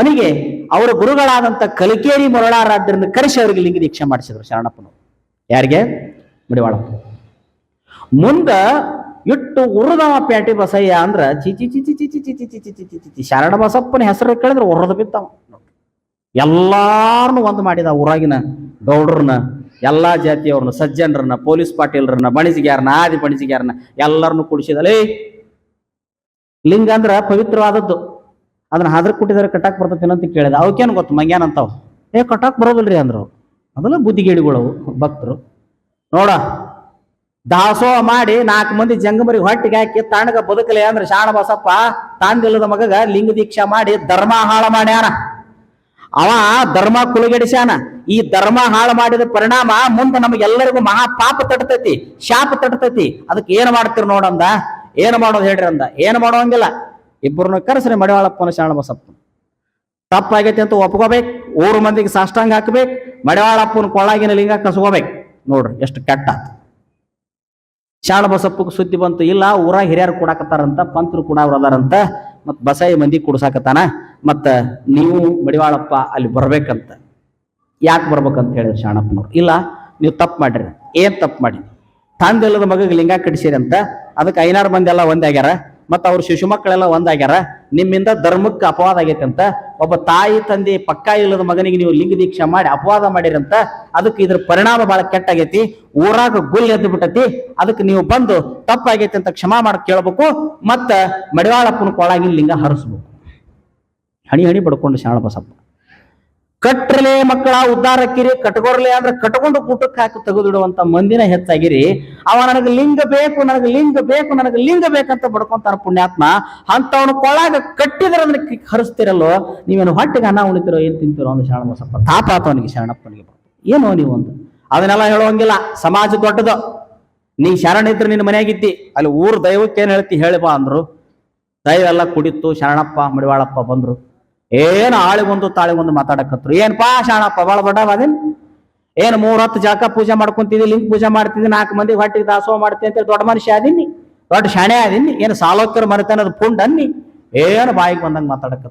ಕೊನೆಗೆ ಅವರ ಗುರುಗಳಾದಂತ ಕಲಿಕೇರಿ ಮೊರಳಾರಾದ್ರನ್ನ ಕರೆಸಿ ಅವರಿಗೆ ಲಿಂಗ ದೀಕ್ಷೆ ಮಾಡಿಸಿದ್ರು ಶರಣಪ್ಪನವರು ಯಾರಿಗೆ ಮುಡಿವಾಳ ಮುಂದ ಇಟ್ಟು ಉರ್ದವ ಪ್ಯಾಟಿ ಬಸಯ್ಯ ಅಂದ್ರ ಚಿಚಿ ಚಿಚಿ ಚಿಚಿ ಚಿಚಿ ಚಿಚಿ ಚಿಚಿ ಚಿಚಿ ಶರಣ ಬಸಪ್ಪನ ಹೆಸರು ಕೇಳಿದ್ರೆ ಉರದ ಬಿದ್ದವ ಎಲ್ಲಾರನ್ನು ಒಂದು ಮಾಡಿದ ಊರಾಗಿನ ಗೌಡ್ರನ್ನ ಎಲ್ಲಾ ಜಾತಿಯವ್ರನ್ನ ಸಜ್ಜನರನ್ನ ಪೊಲೀಸ್ ಪಾಟೀಲರನ್ನ ಬಣಿಸಿಗ್ಯಾರನ್ನ ಆದಿ ಬಣಿಸಿಗ್ಯಾರನ್ನ ಎಲ್ಲರನ್ನು ಕುಡಿಸಿದಲೇ ಲಿಂಗ ಅಂದ್ರ ಪವಿತ್ರವಾದದ್ದು ಅದನ್ನ ಹಾದ್ರ ಕೊಟ್ಟಿದ್ದಾರೆ ಕಟ್ಟಾಕ್ ಬರ್ತೈತೇನೋ ಅಂತ ಕೇಳಿದೆ. ಅವಕ್ಕೇನು ಗೊತ್ತು? ಮಂಗ್ಯಾನ್ ಅಂತಾವ. ಏ, ಕಟ್ಟಾಕ್ ಬರೋದಿಲ್ರಿ ಅಂದ್ರು. ಅದಲ್ಲ ಬುದ್ಧಿಗೇಡಿಗಳವು, ಭಕ್ತರು. ನೋಡ, ದಾಸೋಹ ಮಾಡಿ ನಾಲ್ಕು ಮಂದಿ ಜಂಗಮರಿಗೆ ಹೊಟ್ಟಿಗೆ ಹಾಕಿ ತಣ್ಣಗ ಬದುಕಲೆ ಅಂದ್ರೆ ಶಾಣ ಬಸಪ್ಪ ತಾಂದಿಲ್ಲದ ಮಗಗ ಲಿಂಗ ದೀಕ್ಷಾ ಮಾಡಿ ಧರ್ಮ ಹಾಳ ಮಾಡ್ಯಾನ. ಅವ ಧರ್ಮ ಕುಲಗೆಡಿಸ್ಯಾನ. ಈ ಧರ್ಮ ಹಾಳು ಮಾಡಿದ ಪರಿಣಾಮ ಮುಂದೆ ನಮಗೆಲ್ಲರಿಗೂ ಮಹಾ ಪಾಪ ತಟ್ಟತೈತಿ ಶಾಪ ತಟ್ಟತೈತಿ ಅದಕ್ಕೆ ಏನ್ ಮಾಡ್ತೀರಿ ನೋಡಂದ? ಏನ್ ಮಾಡೋದು ಹೇಳ್ರಿ ಅಂದ? ಏನ್ ಮಾಡೋಂಗಿಲ್ಲ. ಇಬ್ಬರನ್ನ ಕರೆಸ್ರಿ, ಮಡಿವಾಳಪ್ಪನ ಶಾಣ ಬಸಪ್ಪ ತಪ್ಪಾಗೈತಿ ಅಂತ ಒಪ್ಕೋಬೇಕು ಊರು ಮಂದಿಗೆ ಸಾಷ್ಟಾಂಗ ಹಾಕ್ಬೇಕು, ಮಡಿವಾಳಪ್ಪನ ಕೊಳ್ಳಾಗಿನ ಲಿಂಗ ಕಸ್ಕೋಬೇಕು. ನೋಡ್ರಿ ಎಷ್ಟು ಕೆಟ್ಟ ಶರಣ ಶಾಣ ಬಸಪ್ಪಗೆ ಸುದ್ದಿ ಬಂತು, ಇಲ್ಲ ಊರಾಗ ಹಿರಿಯರು ಕೊಡಾಕತ್ತಾರಂತ ಪಂತರು ಕೂಡ ಅವ್ರು ಅದಾರಂತ ಮತ್ ಬಸಾಯಿ ಮಂದಿ ಕುಡ್ಸಾಕತ್ತಾನ, ಮತ್ತು ನೀವು ಮಡಿವಾಳಪ್ಪ ಅಲ್ಲಿ ಬರ್ಬೇಕಂತ. ಯಾಕೆ ಬರ್ಬೇಕಂತ ಹೇಳಿದ್ರು ಶಾಣಪ್ಪನವ್ರು. ಇಲ್ಲ, ನೀವು ತಪ್ಪು ಮಾಡಿರಿ. ಏನ್ ತಪ್ಪು ಮಾಡಿ ತಂದೆಲ್ಲದ ಮಗಗೆ ಲಿಂಗ ಕಟ್ಸಿರಿ ಅಂತ, ಅದಕ್ಕೆ ಐನಾರು ಮಂದಿ ಎಲ್ಲ ಒಂದಾಗ್ಯಾರ ಮತ್ತ ಅವ್ರ ಶಿಶು ಮಕ್ಕಳೆಲ್ಲ ಒಂದಾಗ್ಯಾರ, ನಿಮ್ಮಿಂದ ಧರ್ಮಕ್ಕೆ ಅಪವಾದ ಆಗೈತೆ ಅಂತ ಒಬ್ಬ ತಾಯಿ ತಂದೆ ಪಕ್ಕ ಇಲ್ಲದ ಮಗನಿಗೆ ನೀವು ಲಿಂಗ ದೀಕ್ಷೆ ಮಾಡಿ ಅಪವಾದ ಮಾಡಿರಂತ, ಅದಕ್ಕೆ ಇದ್ರ ಪರಿಣಾಮ ಬಹಳ ಕೆಟ್ಟಾಗೈತಿ, ಊರಾಗ ಗುಲ್ ಎದ್ದು ಬಿಟ್ಟತಿ, ಅದಕ್ಕೆ ನೀವು ಬಂದು ತಪ್ಪಾಗೈತಿ ಅಂತ ಕ್ಷಮಾ ಮಾಡಿ ಕೇಳ್ಬೇಕು, ಮತ್ತ ಮಡಿವಾಳಪ್ಪನ ಕೊಳಾಗಿನ ಲಿಂಗ ಹರಿಸ್ಬೇಕು. ಹಣಿ ಹಣಿ ಪಡ್ಕೊಂಡು ಶಾಣ ಬಸಪ್ಪ ಕಟ್ರಲೆ ಮಕ್ಕಳ ಉದ್ಧಾರಕ್ಕಿರಿ ಕಟ್ಕೊರ್ಲೆ ಅಂದ್ರೆ ಕಟ್ಕೊಂಡು ಕೂಟಕ್ಕೆ ಹಾಕಿ ತೆಗೆದಿಡುವಂತ ಮಂದಿನ ಹೆಚ್ಚಾಗಿರಿ. ಅವ ನನಗೆ ಲಿಂಗ ಬೇಕು, ನನಗೆ ಲಿಂಗ ಬೇಕು, ನನಗೆ ಲಿಂಗ ಬೇಕಂತ ಬಡ್ಕೊಂತಾರ ಪುಣ್ಯಾತ್ಮ. ಅಂತವನು ಕೊಳಾಗ ಕಟ್ಟಿದ್ರೆ ಅಂದ್ರೆ ಹರಿಸ್ತಿರಲ್ಲೋ, ನೀವೇನು ಹೊಟ್ಟೆಗೆ ಅನ್ನ ಉಣಿತಿರೋ, ಏನ್ ತಿಂತಿರೋ ಶರಣ ಬಸಪ್ಪ? ತಾಪ ಆತವನಿಗೆ ಶರಣಪ್ಪನಿಗೆ ಏನೋ ನೀವು ಒಂದು ಅದನ್ನೆಲ್ಲ ಹೇಳುವಂಗಿಲ್ಲ. ಸಮಾಜ ದೊಡ್ಡದು. ನೀ ಶರಣ ಇದ್ರೆ ನಿನ್ನ ಮನೆಯಾಗಿದ್ದಿ. ಅಲ್ಲಿ ಊರ್ ದೈವಕ್ಕೆ ಏನ್ ಹೇಳ್ತಿ? ಹೇಳಿ ಬಾ ಅಂದ್ರು. ದೈವ ಎಲ್ಲ ಕುಡಿತು ಶರಣಪ್ಪ, ಮಡಿವಾಳಪ್ಪ ಬಂದ್ರು. ಏನು ಆಳಿಗೊಂದು ತಾಳಿಗೊಂದು ಮಾತಾಡಕತ್ರು? ಏನ್ಪಾ ಶಾಣಪ್ಪ, ಬಾಳ ಬಡವಾದೇನ್ ಏನ್ ಮೂರ್ ಹತ್ತು ಜಾಕ ಪೂಜೆ ಮಾಡ್ಕೊಂತಿದ್ದಿ, ಲಿಂಗ ಪೂಜೆ ಮಾಡ್ತಿದ್ದಿ, ನಾಲ್ಕು ಮಂದಿ ಹೊಟ್ಟಿಗೆ ದಾಸೋಹ ಮಾಡ್ತೀನಿ ಅಂತ ದೊಡ್ಡ ಮನುಷ್ಯ ಆದಿನಿ ದೊಡ್ಡ ಶಾಣೆ ಆದಿನಿ ಏನು ಸಾಲೋಕ್ರ ಮರಿತಾನದ ಪುಂಡ್ ಅನ್ನಿ? ಏನು ಬಾಯಿಗೆ ಬಂದಂಗ ಮಾತಾಡಕತ್ರು?